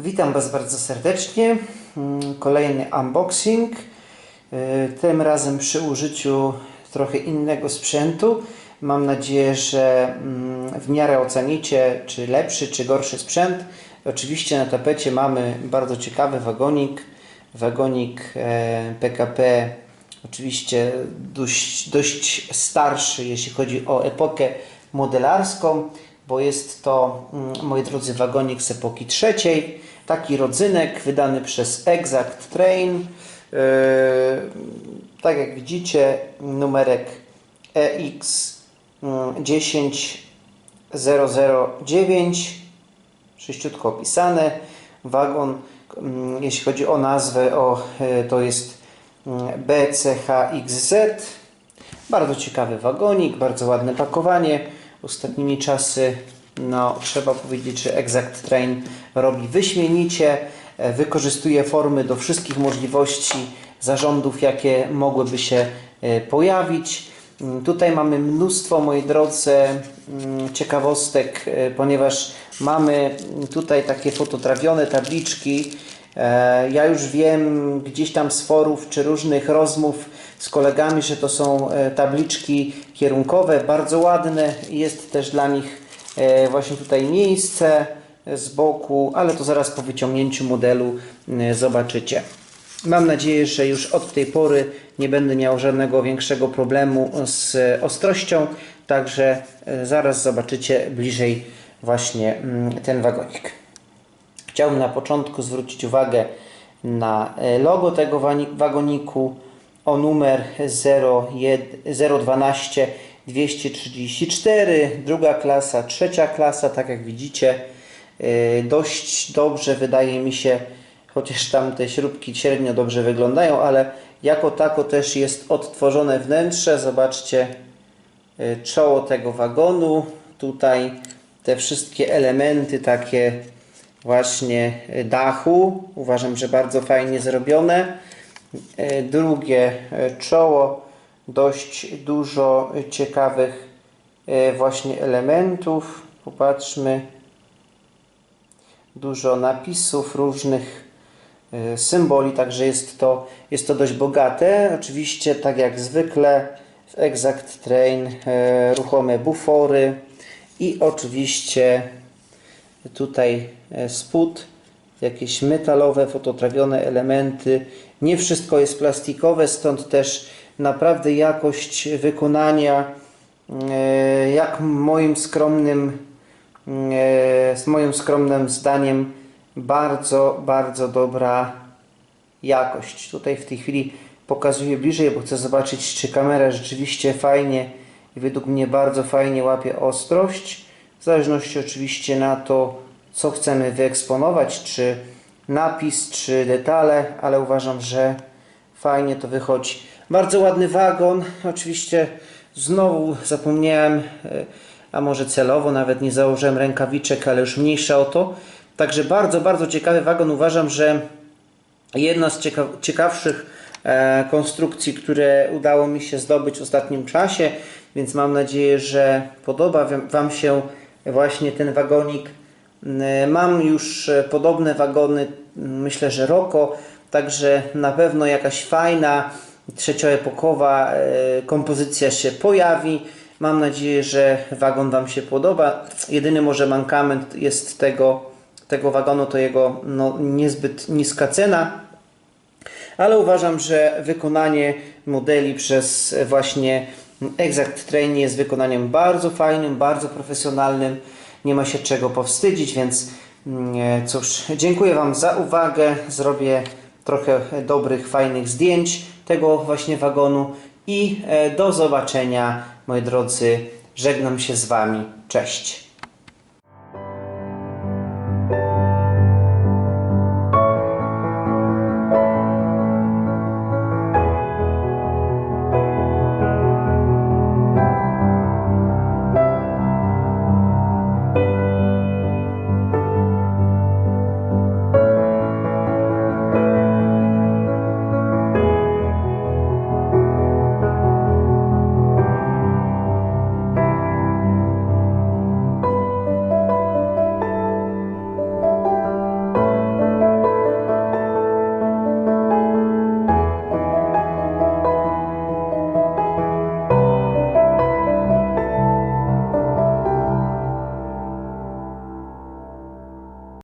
Witam Was bardzo serdecznie. Mm, Kolejny unboxing. Yy, Tym razem przy użyciu trochę innego sprzętu. Mam nadzieję, że mm, w miarę ocenicie, czy lepszy, czy gorszy sprzęt. Oczywiście na tapecie mamy bardzo ciekawy wagonik. Wagonik e, PKP, oczywiście dość, dość starszy, jeśli chodzi o epokę modelarską, bo jest to, mm, moi drodzy, wagonik z epoki trzeciej. Taki rodzynek wydany przez Exact Train. Yy, tak jak widzicie, numerek E EX mm, 10009 sześciutko opisane. Wagon, mm, jeśli chodzi o nazwę, o, e, to jest mm, BCHXZ. Bardzo ciekawy wagonik, bardzo ładne pakowanie. Ostatnimi czasy, no, trzeba powiedzieć, że Exact Train robi wyśmienicie. e, Wykorzystuje formy do wszystkich możliwości zarządów, jakie mogłyby się e, pojawić. Mm, Tutaj mamy mnóstwo, moi drodzy, mm, ciekawostek, e, ponieważ mamy tutaj takie fototrawione tabliczki. E, Ja już wiem gdzieś tam z forów czy różnych rozmów z kolegami, że to są e, tabliczki kierunkowe, bardzo ładne. Jest też dla nich e, właśnie tutaj miejsce z boku, ale to zaraz po wyciągnięciu modelu zobaczycie. Mam nadzieję, że już od tej pory nie będę miał żadnego większego problemu z ostrością, także zaraz zobaczycie bliżej właśnie ten wagonik. Chciałbym na początku zwrócić uwagę na e, logo tego wagoniku o numer 01 012 234, druga klasa, trzecia klasa, tak jak widzicie, e, dość dobrze wydaje mi się, chociaż tam te śrubki średnio dobrze wyglądają, ale jako tako też jest odtworzone wnętrze. Zobaczcie e, czoło tego wagonu. Tutaj te wszystkie elementy takie właśnie e, dachu. Uważam, że bardzo fajnie zrobione. E, Drugie e, czoło, dość dużo ciekawych właśnie elementów. Popatrzmy, dużo napisów różnych symboli, także jest to, jest to dość bogate. Oczywiście, tak jak zwykle w Exact Train ruchome bufory i oczywiście tutaj e, spód, jakieś metalowe, fototrawione elementy. Nie wszystko jest plastikowe, stąd też naprawdę jakość wykonania, e, jak moim skromnym, e, z moim skromnym zdaniem, bardzo, bardzo dobra jakość. Tutaj w tej chwili pokazuję bliżej, bo chcę zobaczyć, czy kamera rzeczywiście fajnie według mnie bardzo fajnie łapie ostrość. W zależności oczywiście na to, co chcemy wyeksponować, czy napis, czy detale, ale uważam, że fajnie to wychodzi. Bardzo ładny wagon. Oczywiście znowu zapomniałem, e, a może celowo, nawet nie założyłem rękawiczek, ale już mniejsza o to. Także bardzo, bardzo ciekawy wagon. Uważam, że jedna z cieka ciekawszych e, konstrukcji, które udało mi się zdobyć w ostatnim czasie, więc mam nadzieję, że podoba wam- Wam się właśnie ten wagonik. Mm, Mam już e, podobne wagony, mm, myślę, że Roko, także na pewno jakaś fajna, trzecioepokowa e, kompozycja się pojawi. Mam nadzieję, że wagon Wam się podoba. Jedyny może mankament jest tego, tego wagonu to jego no, niezbyt niska cena, ale uważam, że wykonanie modeli przez właśnie Exact Train jest wykonaniem bardzo fajnym, bardzo profesjonalnym. Nie ma się czego powstydzić, więc mm, cóż, dziękuję Wam za uwagę. Zrobię trochę dobrych, fajnych zdjęć tego właśnie wagonu i e, do zobaczenia, moi drodzy. Żegnam się z Wami. Cześć.